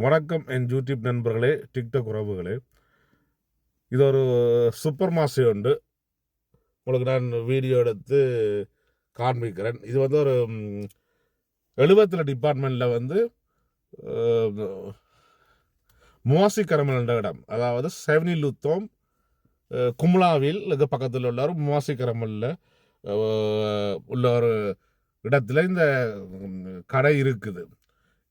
வணக்கம் என் யூடியூப் நண்பர்களே டிக்டாக் உறவுகளே. இது ஒரு சூப்பர் மாசி உண்டு. உங்களுக்கு நான் வீடியோ எடுத்து காண்பிக்கிறேன். இது வந்து ஒரு எழுபத்தில் டிபார்ட்மெண்ட்டில் வந்து முவாசிக்கரமல் என்ற இடம். அதாவது செவனி லுத்தோம் கும்லாவில் இது பக்கத்தில் உள்ள ஒரு முவாசிக்கரமலில் உள்ள ஒரு இடத்துல இந்த கடை இருக்குது.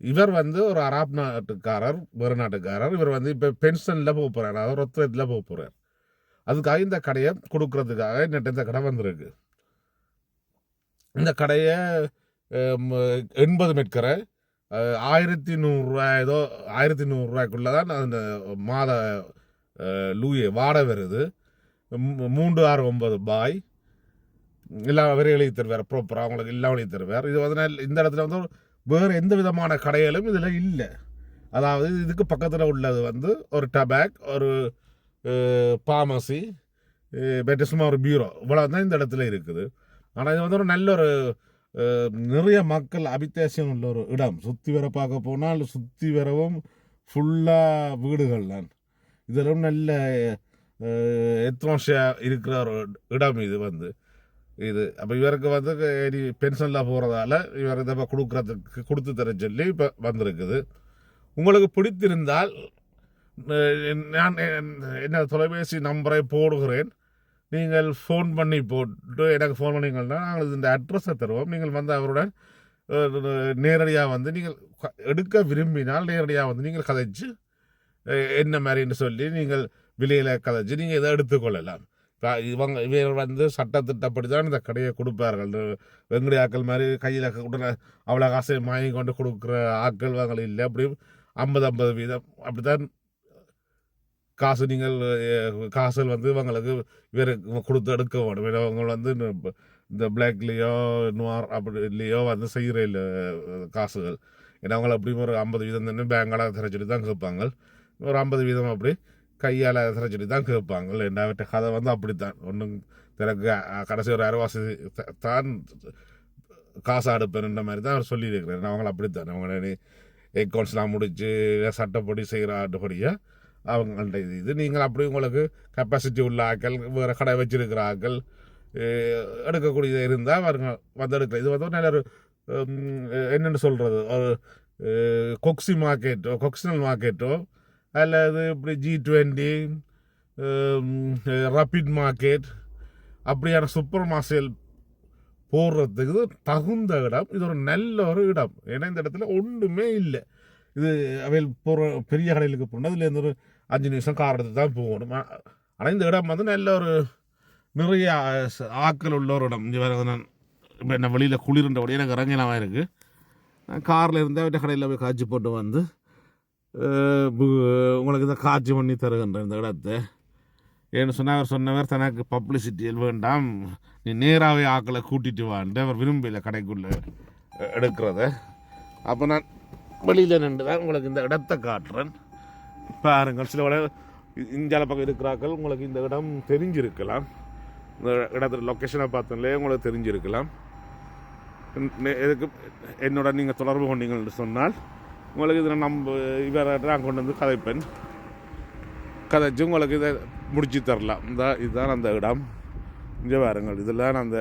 இவர் வந்து ஒரு அராப் நாட்டுக்காரர் வேறு நாட்டுக்காரர். இவர் வந்து இப்போ பென்ஷனில் போக போகிறார் அதாவது ரொத்தத்தில் போக போகிறார் அதுக்காக இந்த கடையை கொடுக்கறதுக்காக என்னட்ட இந்த கடை வந்திருக்கு. இந்த கடையை எண்பது மெட்கரை ஆயிரத்தி நூறுரூவா ஏதோ ஆயிரத்தி நூறுரூவாய்க்குள்ளே தான் அந்த மாத லூயே வாடகை வருது. மூன்று ஆறு ஒன்பது பாய். எல்லாம் வரையும் எழுதி தருவார் ப்ராப்பராக அவங்களுக்கு எல்லாம் எழுதி தருவார். இது வந்து இந்த இடத்துல வந்து ஒரு வேறு எந்த விதமான கடைகளும் இதில் இல்லை. அதாவது இதுக்கு பக்கத்தில் உள்ளது வந்து ஒரு டபேக் ஒரு ஃபார்மசி பெட்டு சும்மா ஒரு பியூரோ இவ்வளோ தான் இந்த இடத்துல இருக்குது. ஆனால் இது வந்து ஒரு நல்ல ஒரு நிறைய மக்கள் அபித்தேசம் உள்ள ஒரு இடம். சுற்றி வர பார்க்க போனால் சுற்றி வரவும் ஃபுல்லாக வீடுகள் தான். இதெல்லாம் நல்ல எத்மாஷியா இருக்கிற ஒரு இடம் இது வந்து. இது. அப்போ இவருக்கு வந்து இனி பென்ஷனில் போகிறதால இவர் இதை இப்போ கொடுக்குறதுக்கு கொடுத்து தர சொல்லி இப்போ வந்திருக்குது. உங்களுக்கு பிடித்திருந்தால் நான் என்ன தொலைபேசி நம்பரை போடுகிறேன். நீங்கள் ஃபோன் பண்ணி போட்டு எனக்கு ஃபோன் பண்ணீங்கன்னா நாங்கள் இந்த அட்ரஸை தருவோம். நீங்கள் வந்து அவருடன் நேரடியாக வந்து நீங்கள் எடுக்க விரும்பினால் நேரடியாக வந்து நீங்கள் கதைச்சு என்ன மாதிரின்னு சொல்லி நீங்கள் விலையில் கதைச்சு நீங்கள் இதை எடுத்துக்கொள்ளலாம். இவங்க இவர் வந்து சட்டத்திட்டப்படி தான் இந்த கடையை கொடுப்பார்கள். இந்த வெங்கடி ஆக்கள் மாதிரி கையில் உடனே அவ்வளோ காசை வாங்கி கொண்டு கொடுக்குற ஆக்கள் வாங்கல இல்லை. அப்படி ஐம்பது ஐம்பது வீதம். அப்படித்தான் காசு நீங்கள் அஹ், காசுகள் வந்து இவங்களுக்கு இவருக்கு கொடுத்து எடுக்க வேணும் இவங்க வந்து இந்த பிளாக்லேயோ நுவார் அப்படிலேயோ வந்து செய்கிற இல்லை காசுகள். ஏன்னா அவங்கள அப்படியும் ஒரு ஐம்பது வீதம் தானே பேங்கால திரைச்சிட்டு தான் கேட்பாங்க. ஒரு ஐம்பது வீதம் அப்படி கையால் திரைச்சிட்டு தான் கேட்பாங்க. இல்லை அவற்றை கதை வந்து அப்படித்தான். ஒன்றும் எனக்கு கடைசி ஒரு அரைவாசி தான் காசு அடுப்பேன்ற மாதிரி தான் அவர் சொல்லியிருக்கிறார். அவங்கள அப்படித்தான். அவங்க அக்கௌண்ட்ஸ்லாம் முடிச்சு சட்டப்படி செய்கிற ஆட்டுப்படியாக அவங்கள்ட்ட இது இது நீங்கள் அப்படி உங்களுக்கு கெப்பாசிட்டி உள்ள ஆக்கள் வேறு கடை வச்சிருக்கிற ஆக்கள் எடுக்கக்கூடியது இருந்தால் வருங்க வந்து எடுக்கலாம் இது வந்து நல்ல ஒரு என்னென்னு சொல்கிறது ஒரு கொக்ஸி மார்க்கெட்டோ கொக்ஸினல் மார்க்கெட்டோ அல்லது இப்படி ஜி டுவெண்ட்டி ரப்பிட் மார்க்கெட் அப்படியான சூப்பர் மார்க்கெட் போடுறதுக்கு தகுந்த இடம். இது ஒரு நல்ல ஒரு இடம். ஏன்னா இந்த இடத்துல ஒன்றுமே இல்லை. இது அவையில் போகிற பெரிய கடைகளுக்கு போனால் இதில் இருந்து ஒரு அஞ்சு நிமிஷம் கார் எடுத்து தான் போகணும். ஆனால் இந்த இடம் வந்து நல்ல ஒரு நிறைய ஆக்கள் உள்ள ஒரு இடம். இங்கே வேறு நான் இப்போ என்ன வெளியில் குளிர்ன்றபடி எனக்கு இறங்கினமாக இருக்குது நான் காரில் இருந்தால் அவற்றை கடையில் போய் காய்ச்சி போட்டு வந்து உங்களுக்கு இந்த காட்சி பண்ணி தருகின்ற இந்த இடத்தை. ஏன்னு சொன்னவர் சொன்னவர் தனக்கு பப்ளிசிட்டி வேண்டாம். நீ நேராகவே ஆக்களை கூட்டிட்டு வான்ட்டு அவர் விரும்பல கடைக்குள்ளே எடுக்கிறத. அப்போ நான் வெளியில் நின்று தான் உங்களுக்கு இந்த இடத்தை காட்டுறேன். பாருங்கள் சில விட இந்தியாவில் பக்கம் இருக்கிறாக்கள் உங்களுக்கு இந்த இடம் தெரிஞ்சிருக்கலாம். இந்த இடத்துல லொக்கேஷனை பார்த்தோம்லே உங்களுக்கு தெரிஞ்சிருக்கலாம். எதுக்கு என்னோட நீங்கள் தொடர்பு கொண்டீங்கன்னு சொன்னால் உங்களுக்கு இதில் நம்ம இவரை நான் கொண்டு வந்து கதைப்பேன். கதைச்சு உங்களுக்கு இதை முடிச்சு தரலாம். இந்த இதுதான் அந்த இடம். இங்கே பாருங்கள் இதெல்லாம் அந்த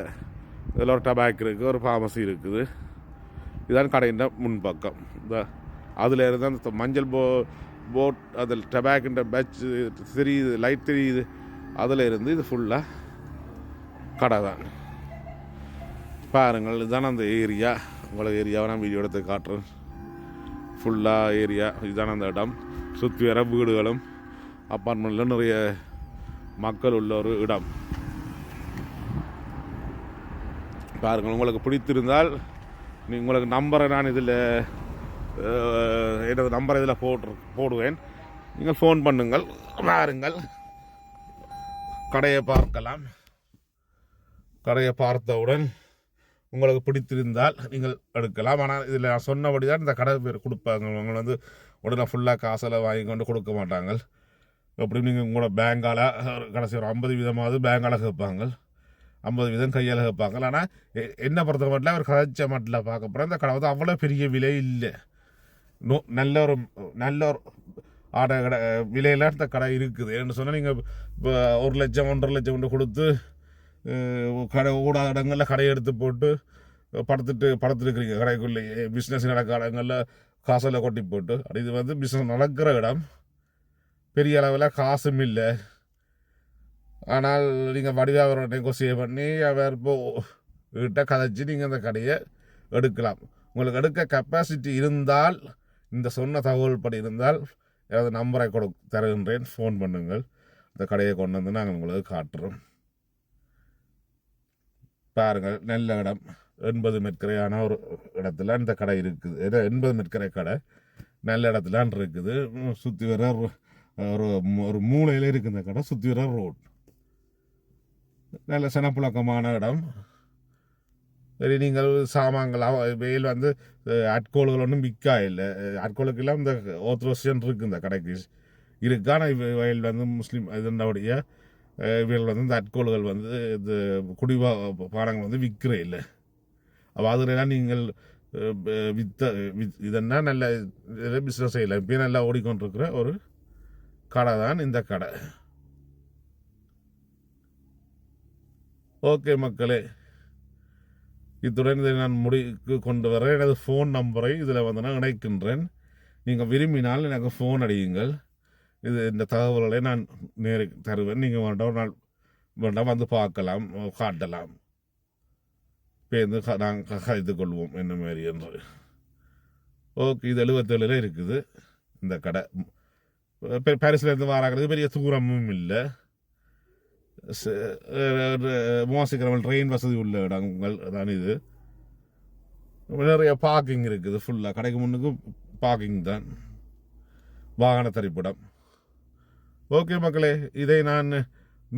இதில் ஒரு டபாக் இருக்குது ஒரு ஃபார்மசி இருக்குது. இதான் கடையின் முன்பக்கம். இந்த அதில் இருந்து அந்த மஞ்சள் போ போட் அதில் டபாக்கின்ற பேட்ச் தெரியுது லைட் தெரியுது. அதில் இருந்து இது ஃபுல்லாக கடை தான். பாருங்கள் இதுதான் அந்த ஏரியா உங்களுக்கு ஏரியாவை நான் வீடியோ எடுத்து காட்டுறேன். ஃபுல்லாக ஏரியா இதுதான் அந்த இடம். சுற்றி வர வீடுகளும் அப்பார்ட்மெண்ட்டில் நிறைய மக்கள் உள்ள ஒரு இடம். பாருங்கள் உங்களுக்கு பிடித்திருந்தால் நீ உங்களுக்கு நம்பரை நான் இதில் எனது நம்பரை இதில் போட்டு போடுவேன். நீங்கள் ஃபோன் பண்ணுங்கள் பாருங்கள் கடையை பார்க்கலாம். கடையை பார்த்தவுடன் உங்களுக்கு பிடித்திருந்தால் நீங்கள் எடுக்கலாம். ஆனால் இதில் நான் சொன்னபடி தான் இந்த கடை பேர் கொடுப்பாங்க. அவங்க வந்து உடனே ஃபுல்லாக காசில் வாங்கி கொண்டு கொடுக்க மாட்டாங்க எப்படி நீங்கள் உங்களோட பேங்கால் கடைசி ஒரு ஐம்பது வீதமாவது பேங்கால் கேட்பாங்க ஐம்பது வீதம் கையால் கேட்பாங்க ஆனால் என்ன பொறுத்த மட்டும் அவர் கதைச்ச மட்டில் பார்க்க போனால் இந்த கடை வந்து அவ்வளோ பெரிய விலை இல்லை. நோ- நல்ல ஒரு நல்ல ஒரு ஆடை கடை விலையில இந்த கடை இருக்குது. ஏன்னு சொன்னால் நீங்கள் இப்போ ஒரு லட்சம் ஒன்றரை லட்சம் கொண்டு கொடுத்து கடை ஊடா இடங்களில் கடையை எடுத்து போட்டு படுத்துட்டு படுத்துருக்குறீங்க. கடைக்குள்ளேயே பிஸ்னஸ் நடக்கிற இடங்களில் காசெல்லாம் கொட்டி போட்டு. அது இது வந்து பிஸ்னஸ் நடக்கிற இடம். பெரிய அளவில் காசும் இல்லை. ஆனால் நீங்கள் வடிவாக நெகோசியே பண்ணி அவர் கிட்ட கதைச்சி நீங்கள் அந்த கடையை எடுக்கலாம். உங்களுக்கு எடுக்க கெப்பாசிட்டி இருந்தால் இந்த சொன்ன தகவல் படி இருந்தால் ஏதாவது நம்பரை கொடு தருகின்றேன். ஃபோன் பண்ணுங்கள். இந்த கடையை கொண்டு வந்து நாங்கள் உங்களுக்கு காட்டுறோம். பாருங்கள் நல்ல இடம். எண்பது மெட்கரையான ஒரு இடத்துல இந்த கடை இருக்குது. ஏதோ எண்பது மெட்கரை கடை. நல்ல இடத்துலான் இருக்குது. சுற்றி வர ஒரு- ஒரு ஒரு மூலையில் இருக்குது இந்த கடை. சுற்றி வர ரோட் நல்ல சனப்புழக்கமான இடம். சரி நீங்கள் சாமான்கள் வெயில் வந்து அஹ், ஒன்றும் விற்கா இல்லை. அட்கோலுக்கெல்லாம் இந்த ஓத்ரோசியன் இருக்குது இந்த கடைக்கு. இருக்கு. ஆனால் வயல் வந்து முஸ்லீம் இதனுடைய இவர்கள் வந்து இந்த அட்கோல்கள் வந்து இந்த குடிவா பானங்கள் வந்து விற்கிறே இல்லை. அப்போ அதுலாம் நீங்கள் வித்த வித் இதென்னா நல்ல பிஸ்னஸ் செய்யலை இப்போ நல்லா ஓடிக்கொண்டிருக்கிற ஒரு கடை தான் இந்த கடை. ஓகே மக்களே. இத்துடன் இதை நான் முடிக்கு கொண்டு வர எனது ஃபோன் நம்பரை இதில் வந்து நான் இணைக்கின்றேன். நீங்கள் விரும்பினால் எனக்கு ஃபோன் அடியுங்கள். இது இந்த தகவல்களை நான் நேரு தருவேன். நீங்கள் வேண்டாம் நான் நாள் வேண்டாம் வந்து பார்க்கலாம் காட்டலாம். பேருந்து நாங்கள் கழித்து கொள்வோம் என்ன மாதிரி என்று. ஓகே இது எழுபத்தேழில் இருக்குது இந்த கடை. பாரிஸ்லேருந்து வராங்கிறது பெரிய தூரமும் இல்லை. மோசிக்கிறவங்க ட்ரெயின் வசதி உள்ள இடங்கள் தான் இது. நிறைய பார்க்கிங் இருக்குது ஃபுல்லாக கடைக்கு முன்னுக்கு பார்க்கிங் தான். வாகன தரிப்பிடம். ஓகே மக்களே இதை நான்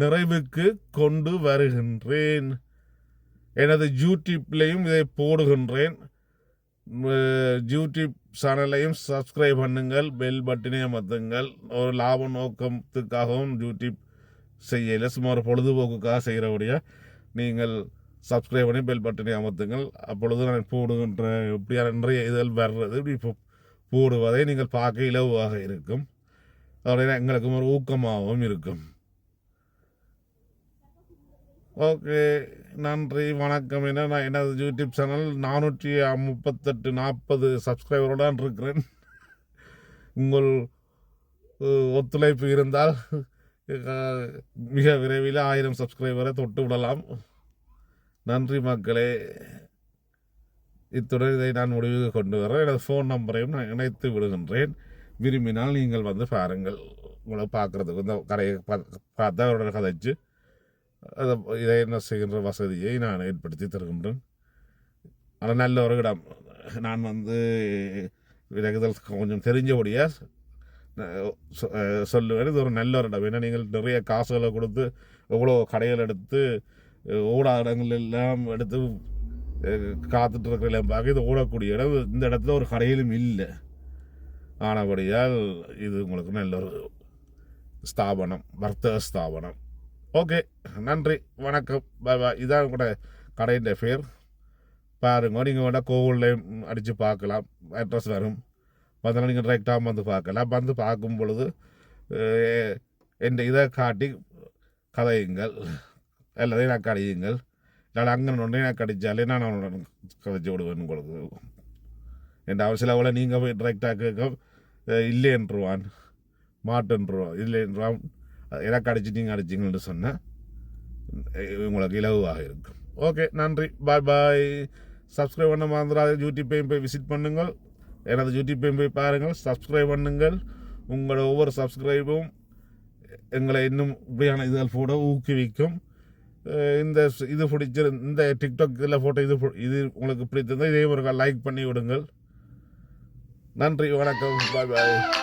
நிறைவுக்கு கொண்டு வருகின்றேன். எனது யூடியூப்லேயும் இதை போடுகின்றேன். யூடியூப் சேனலையும் சப்ஸ்கிரைப் பண்ணுங்கள் பெல் பட்டினை அமர்த்துங்கள். ஒரு லாப நோக்கத்துக்காகவும் யூடியூப் செய்யல சும்மா ஒரு பொழுதுபோக்குக்காக செய்கிறபடியாக நீங்கள் சப்ஸ்கிரைப் பண்ணி பெல் பட்டனை அமர்த்துங்கள். அப்பொழுது நான் போடுகின்ற இப்படியான நிறைய இதழ் வர்றது இப்படி போடுவதை நீங்கள் பார்க்க இலவாக இருக்கும். அப்படின்னா எங்களுக்கும் ஒரு ஊக்கமாகவும் இருக்கும் ஓகே நன்றி வணக்கம் என்ன நான் எனது யூடியூப் சேனல் நானூற்றி முப்பத்தெட்டு நாற்பது சப்ஸ்கிரைபரோடான் இருக்கிறேன் உங்கள் ஒத்துழைப்பு இருந்தால் மிக விரைவில் ஆயிரம் சப்ஸ்கிரைபரை தொட்டு விடலாம் நன்றி மக்களே இத்துடன் இதை நான் முடிவுக்கு கொண்டு வரேன் எனது ஃபோன் நம்பரையும் நான் இணைத்து விடுகின்றேன் விரும்பினால் நீங்கள் வந்து பாருங்கள். உங்களை பார்க்குறதுக்கு இந்த கடையை பார்த்தா அவரோட கதைச்சு அதை இதை என்ன செய்கின்ற வசதியை நான் ஏற்படுத்தி தருகின்றேன். ஆனால் நல்ல ஒரு இடம். நான் வந்து விலகுதல் கொஞ்சம் தெரிஞ்சபடியாக சொ- சொல்லுவேன். இது ஒரு நல்ல ஒரு இடம். ஏன்னா நீங்கள் நிறைய காசுகளை கொடுத்து எவ்வளோ கடைகள் எடுத்து ஊடா இடங்கள் எல்லாம் எடுத்து காத்துட்டு இருக்கிற எல்லாம் பார்க்க இது ஓடக்கூடிய இடம். இந்த இடத்துல ஒரு கடையிலும் இல்லை. ஆனபடியால் இது உங்களுக்கு நல்ல ஒரு ஸ்தாபனம் வர்த்தக ஸ்தாபனம். ஓகே நன்றி வணக்கம் பாய் பாய் இதான் கூட கடையின் பேர் பாருங்க நீங்கள் வேணால் கோவில்லையும் அடித்து பார்க்கலாம். அட்ரஸ் வரும். பார்த்தா நீங்கள் டைரெக்டாக வந்து பார்க்கலாம். வந்து பார்க்கும் பொழுது என் இதை காட்டி கதையுங்கள். எல்லாத்தையும் நான் கடையுங்கள். இல்லை அங்கே ஒன்றே நான் அடித்தாலே நான் கதைச்சி விடுவேன் உங்களுக்கு என் அவசியம் அவ்வளோ நீங்கள் போய் டைரெக்டாக கேட்க இல்லைன்றுவான் மாட்டன்றுவான். இல்லைன்றான் எனக்கு அடிச்சிட்டிங்க நீங்கள் அடிச்சிங்கன்னு சொன்னால் உங்களுக்கு இலகுவாக இருக்கும். ஓகே நன்றி. பாய் பாய். சப்ஸ்கிரைப் பண்ண மறந்துடாத யூடியூப்பையும் போய் விசிட் பண்ணுங்கள். எனது யூடியூப்பையும் போய் பாருங்கள். சப்ஸ்கிரைப் பண்ணுங்கள். உங்களோட ஒவ்வொரு சப்ஸ்கிரைபும் எங்களை இன்னும் இப்படியான இதுகள் போட ஊக்குவிக்கும். இந்த இது பிடிச்சிரு இந்த டிக்டாக் இதில் ஃபோட்டோ இது இது உங்களுக்கு பிடித்திருந்தால் இதே ஒரு லைக் பண்ணி விடுங்கள் நன்றி வணக்கம். பாய் பாய்.